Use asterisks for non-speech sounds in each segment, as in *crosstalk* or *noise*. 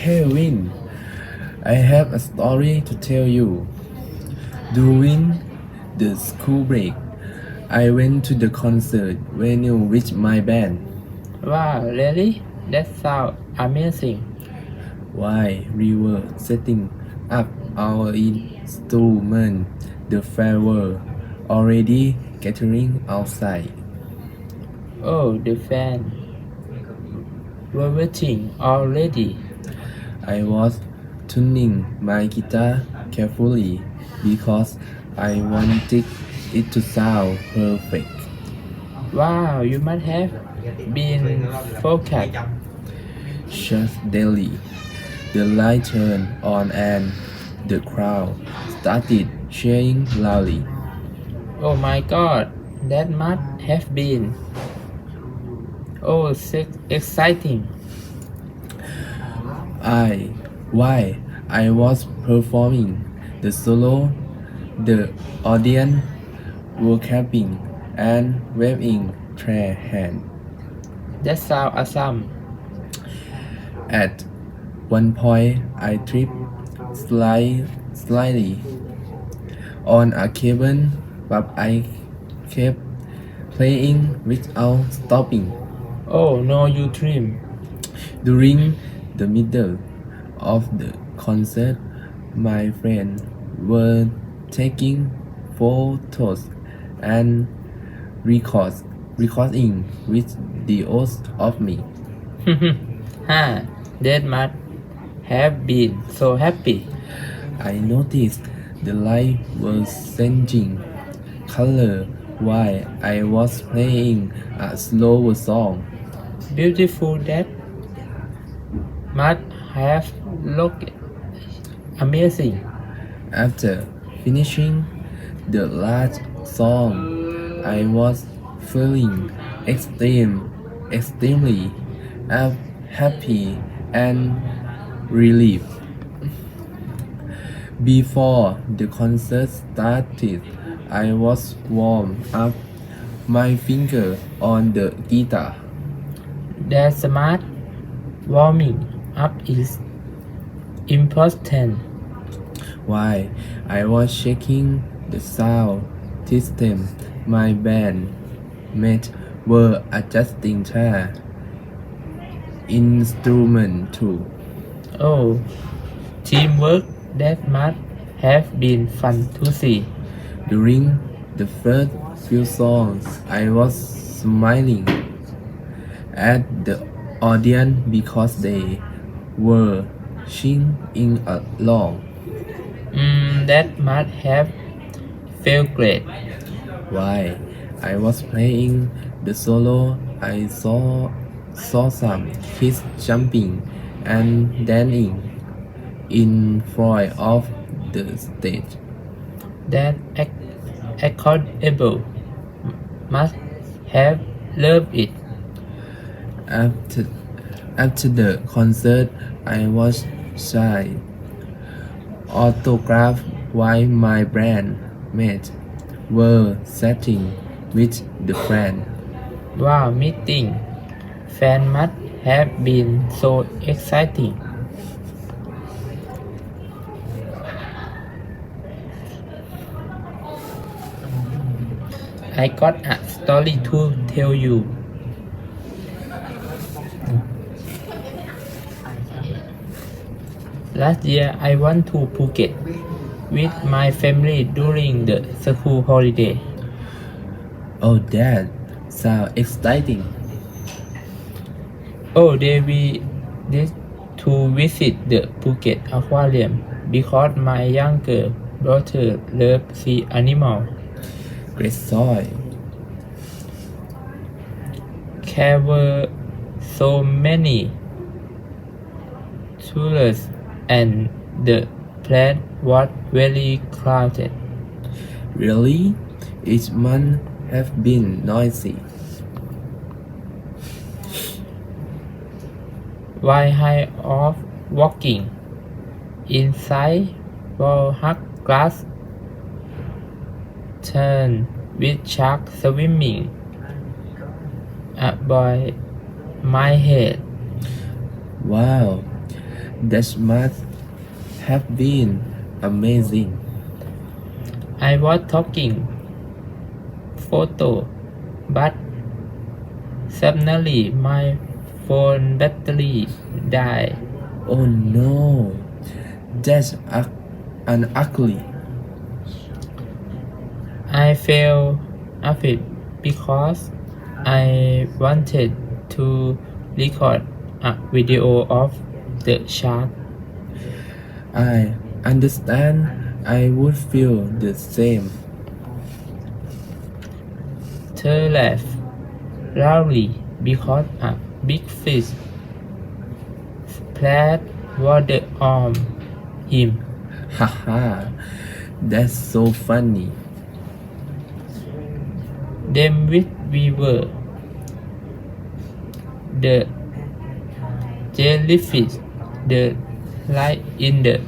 Hey Win, I have a story to tell you. During the school break, I went to the concert venue with my band. Wow, really? That sounds amazing. While we were setting up our instrument, the fair were already gathering outside. Oh, the fan. Were waiting already. I was tuning my guitar carefully because I wanted it to sound perfect. Wow, you must have been focused. Just daily, the light turned on and the crowd started cheering loudly. Oh my god, that must have been. Oh, so exciting. I, while I was performing the solo, the audience were clapping and waving their hands. That sounds awesome. At one point, I tripped slight, slightly on a cable, but I kept playing without stopping. Oh no, you dream. During the middle of the concert, my friends were taking photos and records, recording videos of me. *laughs* ha, that must have been so happy. I noticed the light was changing color while I was playing a slower song. Beautiful that must have looked amazing. After finishing the last song, I was feeling extreme, extremely happy and relieved. Before the concert started, I was warm up my finger on the guitar. That's smart warming up is important. Why? I was checking the sound system, my band mates were adjusting their instrument too. Oh, teamwork that must have been fun to see. During the first few songs, I was smiling at the audience because they were singing along. Mm, that must have felt great. Why? I was playing the solo, I saw saw some kids jumping and dancing in front of the stage. That ac- accountable must have loved it. After after the concert, I was shy. Autograph while my band mates were sitting with the friend. Wow, meeting fan must have been so exciting. I got a story to tell you. Last year, I went to Phuket with my family during the school holiday. Oh, that sounds exciting. Oh, they we did to visit the Phuket Aquarium because my younger daughter loves sea animal. Great soil. There were so many tourists and the place was very crowded. Really? It must have been noisy. While I was walking inside Walhut glass turn with shark swimming above my head. Wow, That must have been amazing. I was talking photo, but suddenly my phone battery died. Oh no, that's an ugly. I felt afraid because I wanted to record a video of the shark. I understand. I would feel the same. They laughed loudly because a big fish splashed water on him. Haha, that's so funny. Them with we were. The jellyfish, the light in the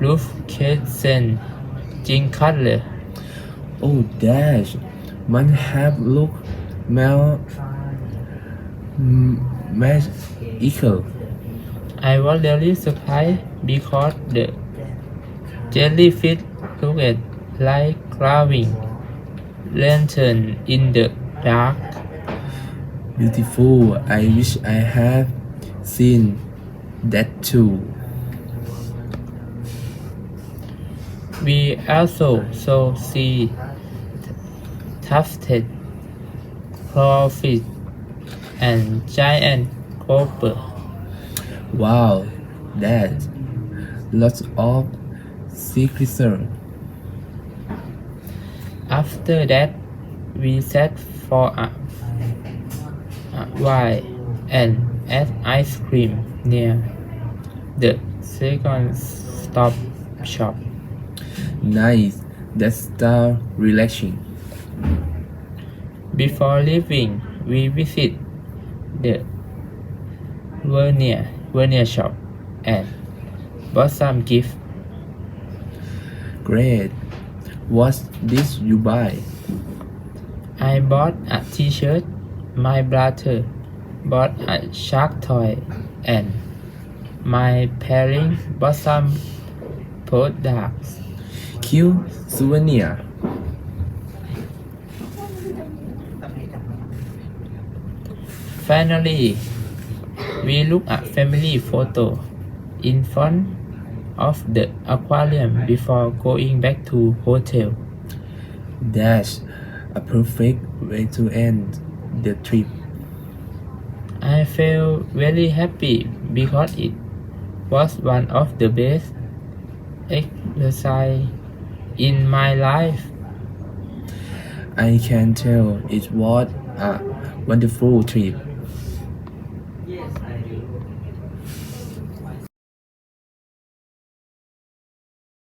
roof kitchen, Jim Cutler. Oh, dash, must have look mal m- magical. I was really surprised because the jellyfish looked like glowing lantern in the dark. Beautiful. I wish I had seen that too. We also saw sea tufted crawfish and giant copper. Wow, that lots of sea creature. After that, we sat for a, a while and ate ice cream near the second stop shop. Nice. That's style relaxing. Before leaving, we visit the Vernier Vernier shop and bought some gift. Great. What's this you buy? I bought a T-shirt. My brother bought a shark toy, and my parents bought some products. Cute souvenir. Finally, we look at family photo in front of the aquarium before going back to hotel. That's a perfect way to end the trip. I felt very happy because it was one of the best exercise in my life. I can tell it was a wonderful trip.